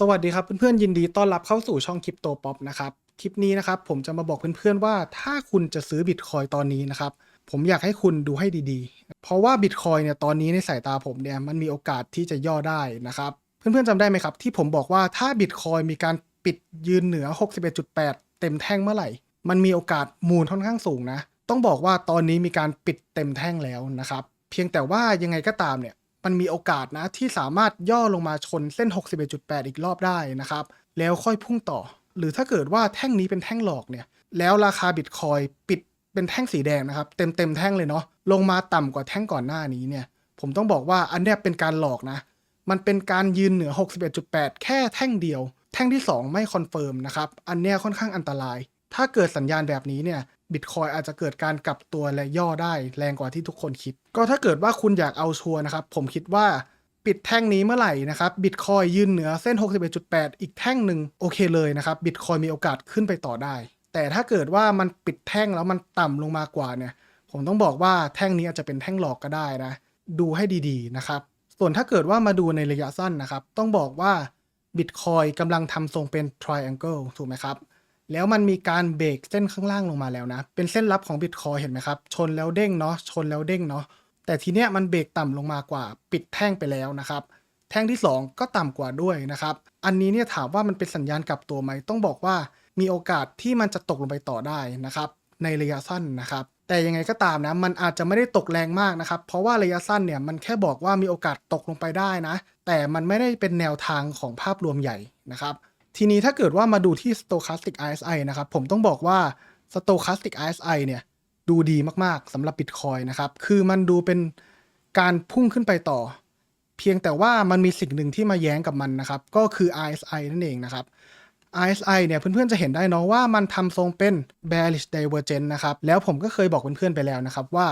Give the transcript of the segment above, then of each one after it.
สวัสดีครับเพื่อนๆยินดีต้อนรับเข้าสู่ช่องคริปโตป๊อปนะครับคลิปนี้นะครับผมจะมาบอกเพื่อนๆว่าถ้าคุณจะซื้อบิตคอยตอนนี้นะครับผมอยากให้คุณดูให้ดีๆ เพราะว่าบิตคอยเนี่ยตอนนี้ในสายตาผมเนี่ยมันมีโอกาสที่จะย่อได้นะครับเพื่อนๆจำได้ไหมครับ ที่ผมบอกว่าถ้าบิตคอยมีการปิดยืนเหนือ 61.8 เต็มแท่งเมื่อไหร่ มันมีโอกาสมูลค่อนข้างสูงนะ ต้องบอกว่าตอนนี้มีการปิดเต็มแท่งแล้วนะครับเพียงแต่ว่ายังไงก็ตามเนี่ย มันมีโอกาสนะที่สามารถย่อลงมาชนเส้น 61.8 อีกรอบได้นะครับ แล้วค่อยพุ่งต่อ หรือถ้าเกิดว่าแท่งนี้เป็นแท่งหลอกเนี่ย แล้วราคาบิตคอยปิดเป็นแท่งสีแดงนะครับเต็มเต็มแท่งเลยเนาะลงมาต่ำกว่าแท่งก่อนหน้านี้เนี่ย ผมต้องบอกว่าอันเนี้ยเป็นการหลอกนะ มันเป็นการยืนเหนือ 61.8 แค่แท่งเดียว แท่งที่ 2 ไม่คอนเฟิร์มนะครับอันเนี้ยค่อนข้างอันตราย ถ้าเกิดสัญญาณแบบนี้เนี่ย บิตคอยอาจจะเกิดการกลับตัวและย่อได้แรงกว่าที่ทุกคนคิด ก็ถ้าเกิดว่าคุณอยากเอาชัวร์นะครับ ผมคิดว่าปิดแท่งนี้เมื่อไหร่นะครับบิตคอยยืนเหนือเส้น 61.8 อีกแท่งหนึ่งโอเคเลยนะครับบิตคอยมีโอกาสขึ้นไปต่อได้ แต่ถ้าเกิดว่ามันปิดแท่งแล้วมันต่ำลงมากว่าเนี่ย ผมต้องบอกว่าแท่งนี้อาจจะเป็นแท่งหลอกก็ได้นะ ดูให้ดีๆนะครับ ส่วนถ้าเกิดว่ามาดูในระยะสั้นนะครับ ต้องบอกว่า Bitcoin กำลังทำทรงเป็น triangle ถูกไหมครับ แล้วมันมีการเบรกเส้นข้างล่างลงมาแล้วนะ เป็นเส้นรับของ Bitcoin เห็นไหมครับ ชนแล้วเด้งเนาะชนแล้วเด้งเนาะแต่ทีเนี้ยมันเบรกต่ำลงมากว่าปิดแท่งไปแล้วนะครับ แท่งที่ 2 ก็ต่ำกว่าด้วยนะครับ อันนี้เนี่ยถามว่ามันเป็นสัญญาณกลับตัวไหมต้องบอกว่ามีโอกาสที่มันจะตกลงไปต่อได้นะครับ ในระยะสั้นนะครับ แต่ยังไงก็ตามนะ มันอาจจะไม่ได้ตกแรงมากนะครับ เพราะว่าระยะสั้นเนี่ยมันแค่บอกว่ามีโอกาสตกลงไปได้นะ แต่มันไม่ได้เป็นแนวทางของภาพรวมใหญ่นะครับ ทีนี้ถ้าเกิดว่ามาดูที่ Stochastic RSI นะครับ ผมต้องบอกว่า Stochastic RSI เนี่ย ดูดีมากๆสำหรับ Bitcoin นะครับ คือมันดูเป็นการพุ่งขึ้นไปต่อ เพียงแต่ว่ามันมีสิ่งหนึ่งที่มาแย้งกับมันนะครับ ก็คือ RSI นั่นเองนะครับ RSI เนี่ยเพื่อนๆจะเห็นได้เนาะว่ามันทำทรงเป็น bearish divergence นะครับ แล้วผมก็เคยบอกเพื่อนๆไปแล้วนะครับว่า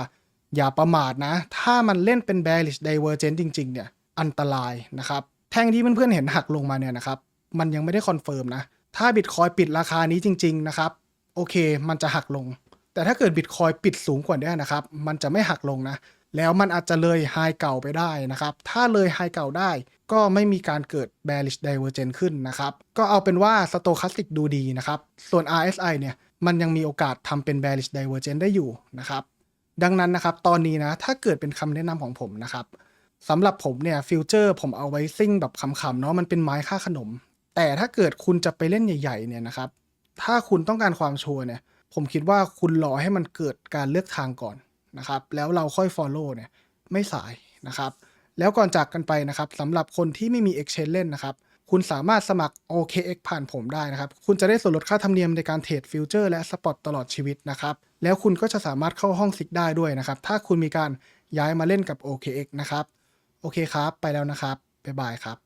อย่าประมาทนะ ถ้ามันเล่นเป็น bearish divergence จริงๆเนี่ยอันตรายนะครับ แท่งที่เพื่อนๆเห็นหักลงมาเนี่ยนะครับ มันยังไม่ได้คอนเฟิร์มนะ ถ้า Bitcoin ปิดราคานี้จริง ๆ นะครับ โอเค มันจะหักลง แต่ถ้าเกิด Bitcoin ปิดสูงกว่านี้นะครับ มันจะไม่หักลงนะ แล้วมันอาจจะเลยไฮเก่าไปได้นะครับ ถ้าเลยไฮเก่าได้ก็ไม่มีการเกิด bearish divergence ขึ้นนะครับ ก็เอาเป็นว่า stochastic ดูดีนะครับ ส่วน RSI เนี่ย มันยังมีโอกาสทำเป็น bearish divergence ได้อยู่นะครับ ดังนั้นนะครับ ตอนนี้นะ ถ้าเกิดเป็นคำแนะนำของผมนะครับสำหรับผมเนี่ยฟิวเจอร์ผมเอาไว้ซิ่งแบบขำๆเนาะมันเป็นไม้ค่าขนม แต่ถ้าเกิดคุณจะไปเล่นใหญ่ ๆ เนี่ยนะครับ ถ้าคุณต้องการความชัวร์เนี่ย ผมคิดว่าคุณรอให้มันเกิดการเลือกทางก่อนนะครับ แล้วเราค่อย follow เนี่ย ไม่สายนะครับ แล้วก่อนจากกันไปนะครับสำหรับคนที่ไม่มี exchange เล่นนะครับ คุณสามารถสมัคร OKX ผ่านผมได้นะครับ คุณจะได้ส่วนลดค่าธรรมเนียมในการเทรดฟิวเจอร์และสปอตตลอดชีวิตนะครับ แล้วคุณก็จะสามารถเข้าห้องซิกได้ด้วยนะครับ ถ้าคุณมีการย้ายมาเล่นกับ OKX นะครับ โอเคครับ ไปแล้วนะครับ บ๊ายบายครับ